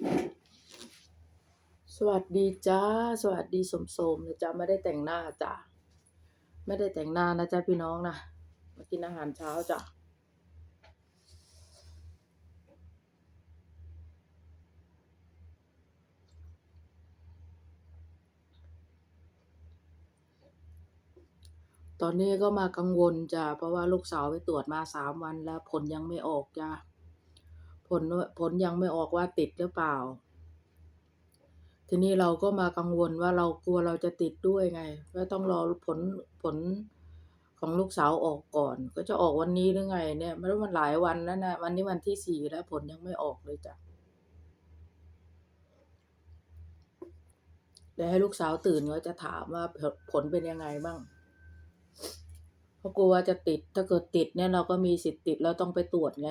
สวัสดีจ้า สวัสดีสมโสมนะจ๊ะไม่ได้แต่งหน้าจ้ะไม่ได้แต่งหน้านะจ๊ะพี่น้องนะมากินอาหารเช้าจ้ะตอนนี้ก็มากังวลจ้ะเพราะว่าลูกสาวไปตรวจมาสามวันแล้วผลยังไม่ออกจ้ะ ผลผลยังไม่ออกว่าติดหรือเปล่า ทีนี้เราก็มากังวลว่าเรากลัวเราจะติดด้วยไงก็ต้องรอผลผลของลูกสาวออกก่อน ก็จะออกวันนี้หรือไง เนี่ยไม่รู้มันหลายวันแล้วนะวันนี้วันที่สี่แล้วผลยังไม่ออกเลยจ้ะเดี๋ยวให้ลูกสาวตื่นก็จะถามว่าผลเป็นยังไงบ้างเพราะกลัวว่าจะติดถ้าเกิดติดเนี่ยเราก็มีสิทธิ์ติดเราต้องไปตรวจไง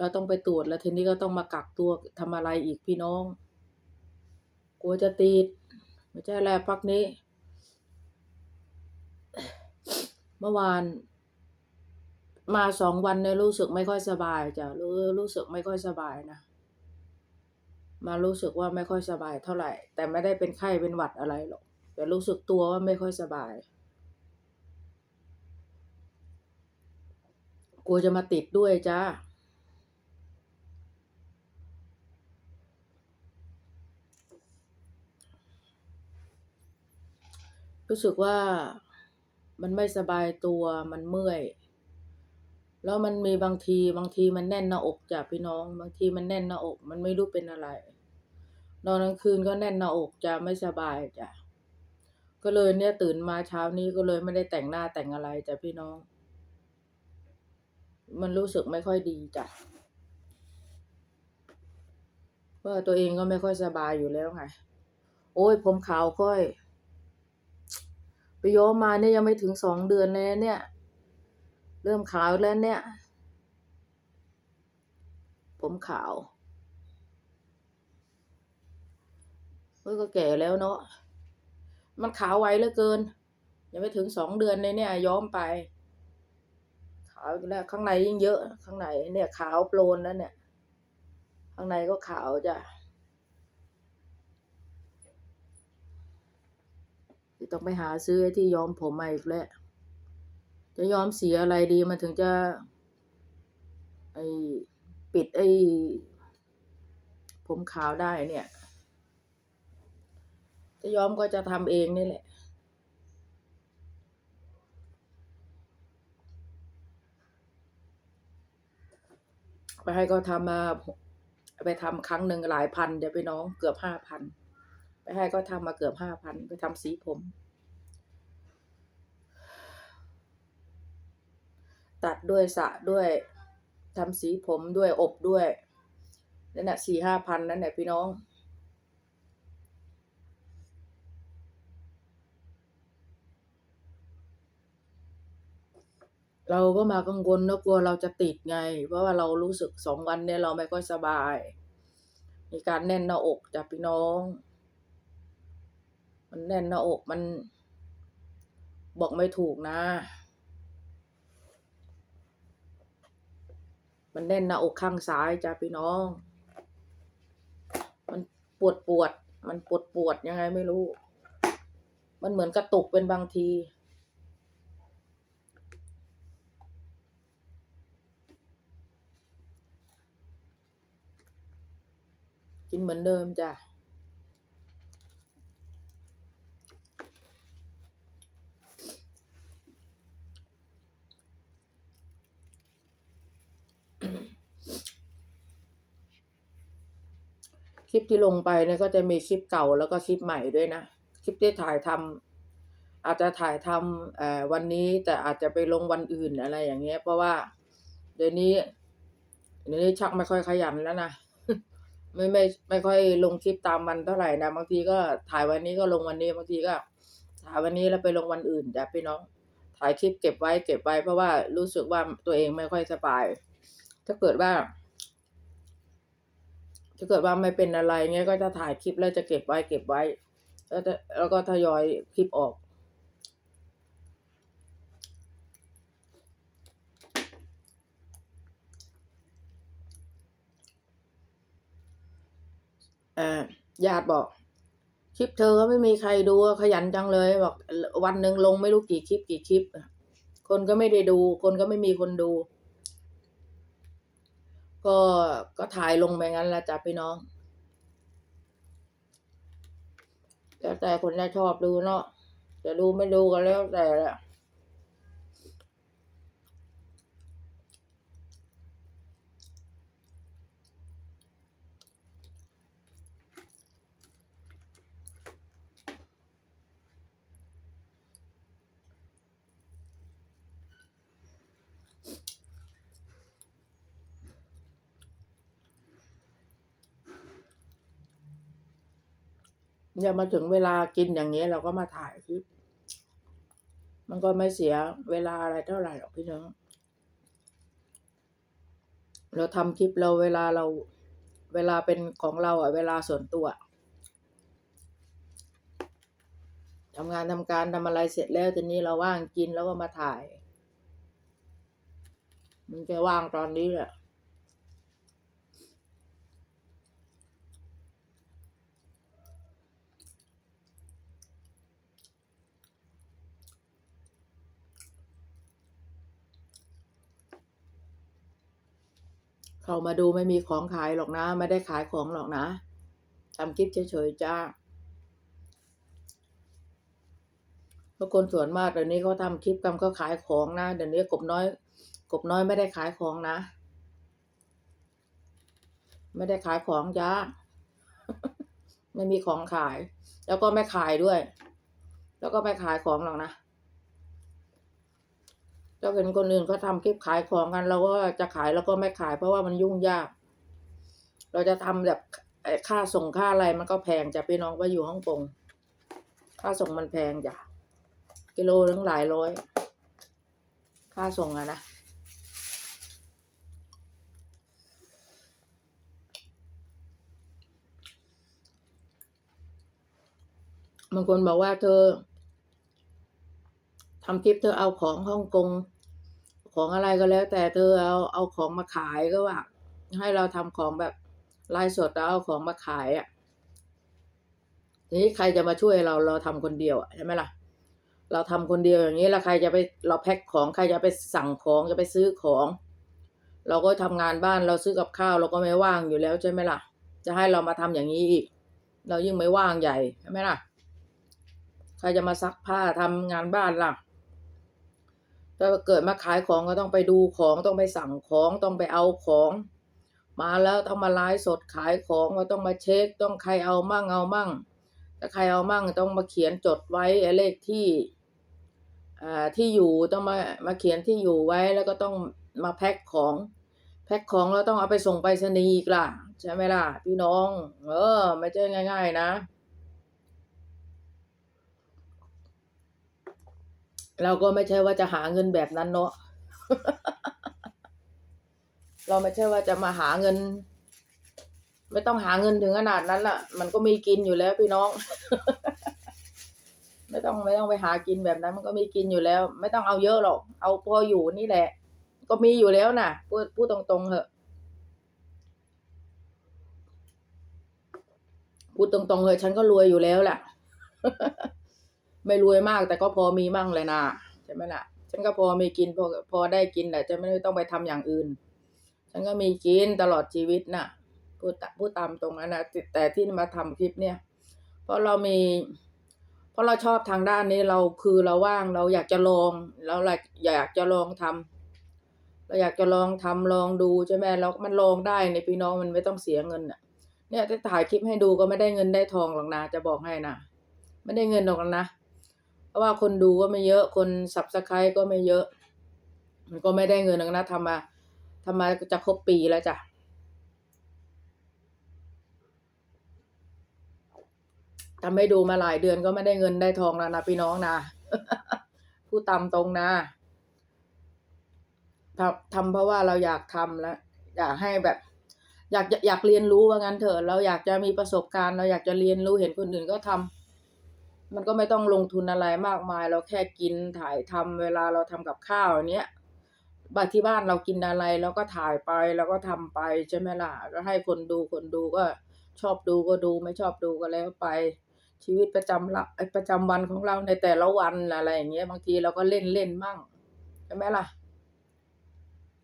เราต้องไปตรวจแล้วทีนี้ก็ต้องมากักตัวทำอะไรอีกพี่น้อง กลัวจะติด ไม่ใช่แล้วพักนี้ เมื่อวาน มาสองวันเนี่ยรู้สึกไม่ค่อยสบายจ้ะรู้รู้สึกไม่ค่อยสบายนะมารู้สึกว่าไม่ค่อยสบายเท่าไหร่ แต่ไม่ได้เป็นไข้เป็นหวัดอะไรหรอกแต่รู้สึกตัวว่าไม่ค่อยสบาย กลัวจะมาติดด้วยจ้า รู้สึกว่ามันไม่สบายตัวมันเมื่อย แล้วมันมีบางทีบางทีมันแน่นหน้าอกจ้ะพี่น้อง บางทีมันแน่นหน้าอก มันไม่รู้เป็นอะไร นอนกลางคืนก็แน่นหน้าอกจะไม่สบายจ้ะก็เลยเนี่ยตื่นมาเช้านี้ก็เลยไม่ได้แต่งหน้าแต่งอะไรจ้ะพี่น้อง มันรู้สึกไม่ค่อยดีจ้ะว่าตัวเองก็ไม่ค่อยสบายอยู่แล้วไง โอ้ยผมขาวค่อย ไปย้อมมาเนี่ยยังไม่ถึงสองเดือนเลยเนี่ย เริ่มขาวแล้วเนี่ย ผมขาวเฮ้ยก็แก่แล้วเนาะมันขาวไวเหลือเกิน ยังไม่ถึงสองเดือนเลยเนี่ย ย้อมไป ขาวแล้วข้างในยิ่งเยอะ ข้างในเนี่ยขาวโปลนแล้วเนี่ย ข้างในก็ขาวจ้ะ ต้องไปหาซื้อไอ้ที่ย้อมผมมาอีกแล้ว จะย้อมสีอะไรดีมันถึงจะ ไอปิดไอผมขาวได้เนี่ย จะย้อมก็จะทำเองนี่แหละไปให้เขาทำมาไปทำครั้งหนึ่งหลายพันเดี๋ยวไปน้องเกือบห้าพัน ให้เขาทำมาเกือบห้าพันไปทำสีผม ตัดด้วยสระด้วยทำสีผมด้วยอบด้วยนั่นแหะสี่ห้าพันนั่นแหละพี่น้อง เราก็มากังวลนะกลัวเราจะติดไง เพราะว่าเรารู้สึกสองวันเนี่ยเราไม่ค่อยสบาย มีการแน่นหน้าอกจากพี่น้อง มันแน่นหน้าอกมัน บอกไม่ถูกนะ มันแน่นหน้าอกข้างซ้ายจ้ะพี่น้อง มันปวดปวด มันปวดปวดยังไงไม่รู้ มันเหมือนกระตุกเป็นบางทีกินเหมือนเดิมจ้ะ คลิปที่ลงไปเนี่ยก็จะมีคลิปเก่าแล้วก็คลิปใหม่ด้วยนะ คลิปที่ถ่ายทำอาจจะถ่ายทำเอ่อวันนี้แต่อาจจะไปลงวันอื่นอะไรอย่างเงี้ย เพราะว่าเดี๋ยวนี้เดี๋ยวนี้ชักไม่ค่อยขยันแล้วนะไม่ไม่ไม่ค่อยลงคลิปตามวันเท่าไหร่นะบางทีก็ถ่ายวันนี้ก็ลงวันนี้บางทีก็ถ่ายวันนี้แล้วไปลงวันอื่นจ้ะพี่น้อง ถ่ายคลิปเก็บไว้เก็บไว้เพราะว่ารู้สึกว่าตัวเองไม่ค่อยสบาย ถ้าเกิดว่า ถ้าเกิดว่าไม่เป็นอะไรเงี้ยก็จะถ่ายคลิปแล้วจะเก็บไว้เก็บไว้ แล้วจะแล้วก็ทยอยคลิปออก อ่าญาติบอกคลิปเธอก็ไม่มีใครดูขยันจังเลยบอกวันหนึ่งลงไม่รู้กี่คลิปกี่คลิป คนก็ไม่ได้ดู คนก็ไม่มีคนดู ก็ก็ถ่ายลงไปงั้นแหละจ้ะพี่น้อง แล้วแต่คนจะชอบดูเนาะจะดูไม่ดูก็แล้วแต่แหละ อย่ามาถึงเวลากินอย่างนี้ยเราก็มาถ่ายคลิป มันก็ไม่เสียเวลาอะไรเท่าไหร่หรอกพี่น้อง เราทำคลิปเราเวลาเราเวลาเป็นของเราอะเวลาส่วนตัวทำงานทำการทำอะไรเสร็จแล้วทีนี้เราว่างกินแล้วก็มาถ่าย มันจะว่างตอนนี้แหละ เข้ามาดูไม่มีของขายหรอกนะ ไม่ได้ขายของหรอกนะทำคลิปเฉยๆจ้าเพราะคนส่วนมากเดี๋ยวนี้เขาทำคลิปกันก็ขายของนะเดี๋ยวนี้กบน้อย กบน้อยไม่ได้ขายของนะ ไม่ได้ขายของจ้าไม่มีของขาย แล้วก็ไม่ขายด้วย แล้วก็ไม่ขายของหรอกนะ ถ้าเป็นคนอื่นเขาทำคลิปขายของกัน เราก็จะขายแล้วก็ไม่ขาย เพราะว่ามันยุ่งยาก เราจะทำแบบค่าส่งค่าอะไรมันก็แพงจ้ะพี่น้องว่าอยู่ฮ่องกงค่าส่งมันแพงจ้ะกิโลนึงหลายร้อย ค่าส่งอะนะบางคนบอกว่าเธอ ทำคลิปเธอเอาของฮ่องกงของอะไรก็แล้ว แต่เธอเอาเอาของมาขายก็ว่า ให้เราทำของแบบไลฟ์สดแล้วเอาของมาขายอะ่ะทีนี้ใครจะมาช่วยเราเราทำคนเดียวอะใช่ไหมล่ะ เราทำคนเดียวอย่างนี้แล้วใครจะไปเราแพ็คของใครจะไปสั่งของจะไปซื้อของ เราก็ทำงานบ้านเราซื้อกับข้าว เราก็ไม่ว่างอยู่แล้วใช่ไหมล่ะ จะให้เรามาทำอย่างนี้อีก เรายิ่งไม่ว่างใหญ่ใช่ไหมล่ะ ใครจะมาซักผ้าทำงานบ้านล่ะ ถ้าเกิดมาขายของก็ต้องไปดูของต้องไปสั่งของต้องไปเอาของ มาแล้วต้องมาไลฟ์สดขายของก็ต้องมาเช็ค ต้องใครเอามั่งเอามั่งถ้าใครเอามั่งต้องมาเขียนจดไว้เลขที่ที่อยู่ต้องมามาเขียนที่อยู่ไว้แล้วก็ต้องมาแพ็คของแพ็คของแล้วต้องเอาไปส่งไปรษณีย์อีกล่ะ ใช่ไหมล่ะ พี่น้อง เออ ไม่ใช่ง่าย ๆ นะ เราก็ไม่ใช่ว่าจะหาเงินแบบนั้นเนาะ เราไม่ใช่ว่าจะมาหาเงิน ไม่ต้องหาเงินถึงขนาดนั้นล่ะ มันก็มีกินอยู่แล้วพี่น้อง ไม่ต้องไม่ต้องไปหากินแบบนั้น มันก็มีกินอยู่แล้ว ไม่ต้องเอาเยอะหรอก เอาพออยู่นี่แหละ ก็มีอยู่แล้วน่ะ พูดพูดตรงๆเถอะ พูดตรงๆเถอะฉันก็รวยอยู่แล้วแหละ ไม่รวยมากแต่ก็พอมีมั่งเลยนะใช่ไหมล่ะ ฉันก็พอมีกินพอพอได้กินแหละจะไม่ต้องไปทำอย่างอื่น ฉันก็มีกินตลอดชีวิตน่ะพูดตพูดตามตรงนั้นนะแต่ที่มาทำคลิปเนี่ย เพราะเรามี เพราะเราชอบทางด้านนี้เราคือเราว่างเราอยากจะลองเราอยากจะลองทำเราอยากจะลองทำลองดูใช่ไหมแล้วมันลองได้ในพี่น้องมันไม่ต้องเสียเงินอะ เนี่ยถ้าถ่ายคลิปให้ดูก็ไม่ได้เงินได้ทองหรอกนะจะบอกให้นะไม่ได้เงินหรอกนะ เพราะว่าคนดูก็ไม่เยอะคนสับสไครก็ไม่เยอะ มันก็ไม่ได้เงินหรอกนะทำมาทำมาจะครบปีแล้วจ้ะทำให้ดูมาหลายเดือนก็ไม่ได้เงินได้ทองแล้วนะพี่น้องนะพูดตามตรงนะทำทำเพราะว่าเราอยากทำแล้วอยากให้แบบ อยากอยากเรียนรู้ว่างั้นเถอะเราอยากจะมีประสบการณ์ เราอยากจะเรียนรู้เห็นคนอื่นก็ทำ มันก็ไม่ต้องลงทุนอะไรมากมาย เราแค่กินถ่ายทำเวลาเราทำกับข้าวเนี้ยบ้านที่บ้านเรากินอะไรเราก็ถ่ายไปเราก็ทำไปใช่ไหมล่ะก็ให้คนดูคนดูก็ชอบดูก็ดูไม่ชอบดูก็แล้วไป ชีวิตประจำละประจำวันของเราในแต่ละวันอะไรอย่างเงี้ยบางทีเราก็เล่นเล่นมั่งใช่ไหมล่ะ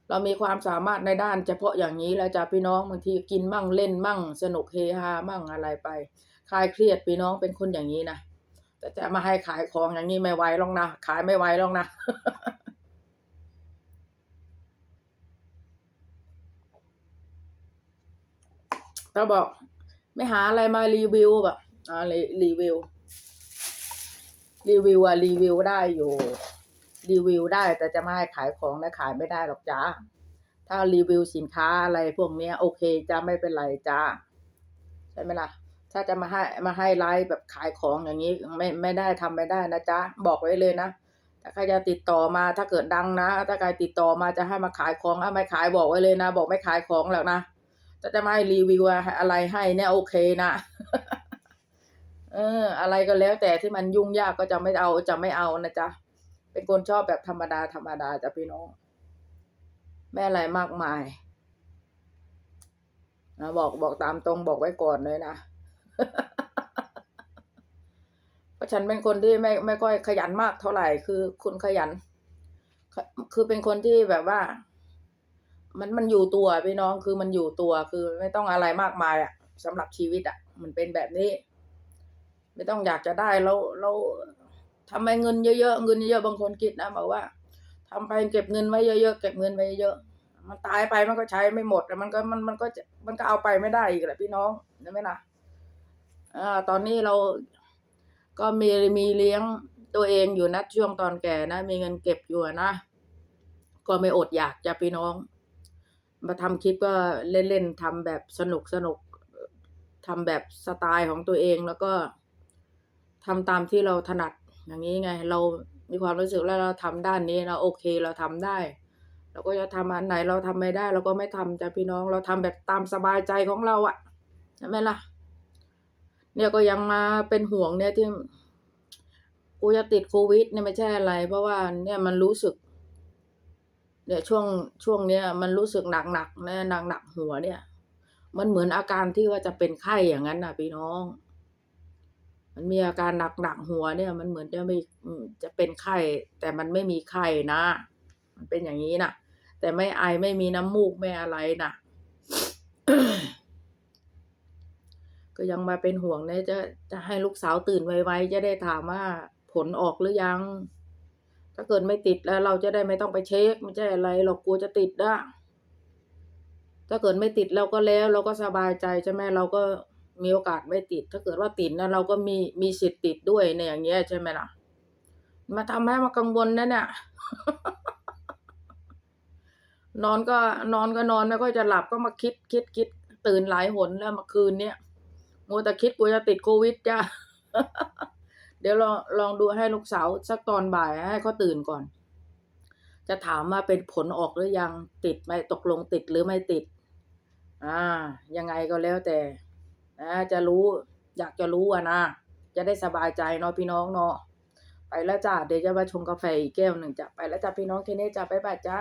เรามีความสามารถในด้านเฉพาะอย่างนี้แล้วจ้ะพี่น้องบางทีกินมั่งเล่นมั่ง สนุกเฮฮามั่งอะไรไปคลายเครียดพี่น้องเป็นคนอย่างนี้นะ แต่จะมาให้ขายของอย่างนี้ไม่ไหวหรอกนะ ขายไม่ไหวหรอกนะก็บอกไม่หาอะไรมารีวิวแบบอ่ารีรีวิว รีวิวอะรีวิวได้อยู่ รีวิวได้แต่จะมาให้ขายของนะขายไม่ได้หรอกจ้าถ้ารีวิวสินค้าอะไรพวกเนี้ยโอเคจะไม่เป็นไรจ้าใช่ไหมล่ะ ถ้าจะมาให้มาให้ไลฟ์แบบขายของอย่างนี้ไม่ไม่ได้ทำไม่ได้นะจ๊ะบอกไว้เลยนะถ้าใครจะติดต่อมาถ้าเกิดดังนะ ถ้าใครติดต่อมาจะให้มาขายของถ้าไม่ขายบอกไว้เลยนะ บอกไม่ขายของแล้วนะถ้าจะมาให้รีวิวอะไรให้เนี่ยโอเคนะเออ อะไรก็แล้ว แต่ที่มันยุ่งยากก็จะไม่เอาจะไม่เอานะจ๊ะเป็นคนชอบแบบธรรมดาธรรมดาจ้ะพี่น้องไม่อะไรมากมายนะบอกบอกตามตรงบอกไว้ก่อนเลยนะ เพราะฉันเป็นคนที่ไม่ไม่ค่อยขยันมากเท่าไหร่คือคุณขยัน คือเป็นคนที่แบบว่า มันมันอยู่ตัวพี่น้องคือมันอยู่ตัวคือไม่ต้องอะไรมากมายอะสำหรับชีวิตอะมันเป็นแบบนี้ ไม่ต้องอยากจะได้แล้วเราทำไปเงินเยอะๆเงินเยอะๆบางคนคิดนะบอกว่าทำไปเก็บเงินไว้เยอะๆเก็บเงินไว้เยอะมันตายไปมันก็ใช้ไม่หมดแล้วมันก็มันมันก็จะมันก็เอาไปไม่ได้อีกแหละพี่น้องใช่ไหมล่ะอ่า ตอนนี้เราก็มีมีเลี้ยงตัวเองอยู่นะช่วงตอนแก่นะ มีเงินเก็บอยู่นะ ก็ไม่อดอยากจะพี่น้อง มาทำคลิปก็เล่นๆทำแบบสนุกสนุกทำแบบสไตล์ของตัวเองแล้วก็ทำตามที่เราถนัดอย่างนี้ไง เรามีความรู้สึกแล้วเราทำด้านนี้เราโอเคเราทำได้เราก็จะทำอันไหนเราทำไม่ได้ เราก็ไม่ทำจ้ะพี่น้องเราทำแบบตามสบายใจของเราอะใช่ไหมล่ะ เนี่ยก็ยังมาเป็นห่วงเนี่ยที่กูจะติดโควิดเนี่ยไม่ใช่อะไร เพราะว่าเนี่ยมันรู้สึกเนี่ยช่วงช่วงเนี้ยมันรู้สึกหนักหนักๆนะหนักหนักหัวเนี่ย มันเหมือนอาการที่ว่าจะเป็นไข้อย่างนั้นน่ะพี่น้อง มันมีอาการหนักหนักหัวเนี่ย มันเหมือนจะไม่จะเป็นไข้แต่มันไม่มีไข้นะ มันเป็นอย่างนี้นะแต่ไม่ไอไม่มีน้ำมูกไม่อะไรนะ ก็ยังมาเป็นห่วงเนี่ยจะจะให้ลูกสาวตื่นไวๆจะได้ถามว่าผลออกหรือยัง ถ้าเกิดไม่ติดแล้วเราจะได้ไม่ต้องไปเช็คไม่ใช่อะไรเรากลัวจะติดนะถ้าเกิดไม่ติดเราก็แล้ว เราก็สบายใจใช่ไหมเราก็มีโอกาสไม่ติด ถ้าเกิดว่าติดนะเราก็มีมีสิทธิ์ติดด้วยในอย่างเงี้ยใช่ไหมล่ะ มาทำให้มากังวลนะเนี่ยนอนก็นอนก็นอนไม่ค่อยจะหลับก็มาคิดคิดคิดตื่นหลายหนแล้วเมื่อคืนเนี้ย มัวแต่คิดกูจะติดโควิดจ้ะ เดี๋ยวลองลองดูให้ลูกสาวสักตอนบ่ายให้เขาตื่นก่อน จะถามว่าเป็นผลออกหรือยังติดไหมตกลงติดหรือไม่ติด อ่า ยังไงก็แล้วแต่นะจะรู้ อยากจะรู้อะนะ จะได้สบายใจเนาะพี่น้องเนาะไปแล้วจ้าเดี๋ยวจะมาชงกาแฟอีกแก้วหนึ่งจ้ะไปแล้วจ้าพี่น้องเทเน่จ้าไปบายจ้า